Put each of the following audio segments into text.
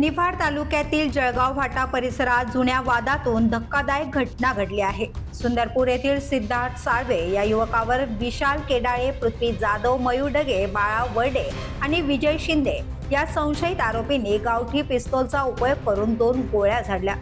निफाड तालुक्यातील जळगाव फाटा परिसरात जुन्या वादातून धक्कादायक घटना घडली आहे. सुंदरपूर येथील सिद्धार्थ साळवे या युवकावर विशाल केडाळे पृथ्वी जाधव मयूर डगे बाळा वर्डे आणि विजय शिंदे या संशयित आरोपींनी गावठी पिस्तोलचा उपयोग करून दोन गोळ्या झाडल्या.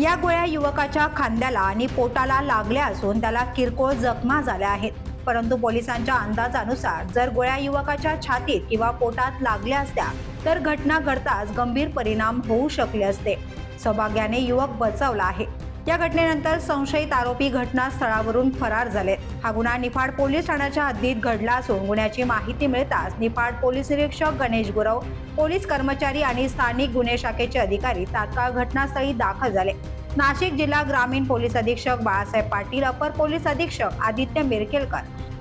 या गोळ्या युवकाच्या खांद्याला आणि पोटाला लागल्या असून त्याला किरकोळ जखमा झाल्या आहेत. परंतु पोलिसांच्या अंदाजानुसार जर गोळ्या युवकाच्या छातीत किंवा पोटात लागल्या असत्या तर घटना घडताच गंभीर परिणाम होऊ शकले असते. सौभाग्याने युवक बचावला आहे. या घटनेनंतर संशयित आरोपी घटनास्थळावरून फरार झाले हा गुन्हा निफाड पोलीस ठाण्याच्या हद्दीत घडला असून गुन्ह्याची माहिती मिळताच निफाड पोलीस निरीक्षक गणेश गुरव पोलीस कर्मचारी आणि स्थानिक गुन्हे शाखेचे अधिकारी तात्काळ घटनास्थळी दाखल झाले. नाशिक जिल्हा ग्रामीण पोलीस अधीक्षक बाळासाहेब पाटील अपर पोलीस अधीक्षक आदित्य मिरकेलकर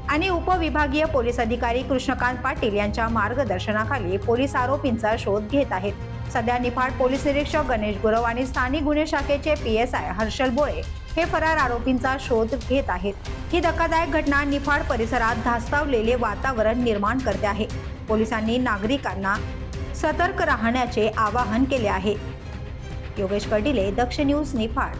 आणि उपविभागीय पोलीस अधिकारी कृष्णकांत पाटील यांच्या मार्गदर्शनाखाली पोलीस आरोपींचा शोध घेत आहेत. सध्या निफाड पोलीस निरीक्षक गणेश गुरव आणि स्थानिक गुन्हे शाखेचे P S I Harshal Bole हे फरार आरोपींचा शोध घेत आहेत. ही धक्कादायक घटना निफाड परिसरात धास्तावलेले वातावरण निर्माण करते आहे. पोलिसांनी नागरिकांना सतर्क राहण्याचे आवाहन केले आहे. योगेश कर्डिले दक्ष न्यूज निफाड.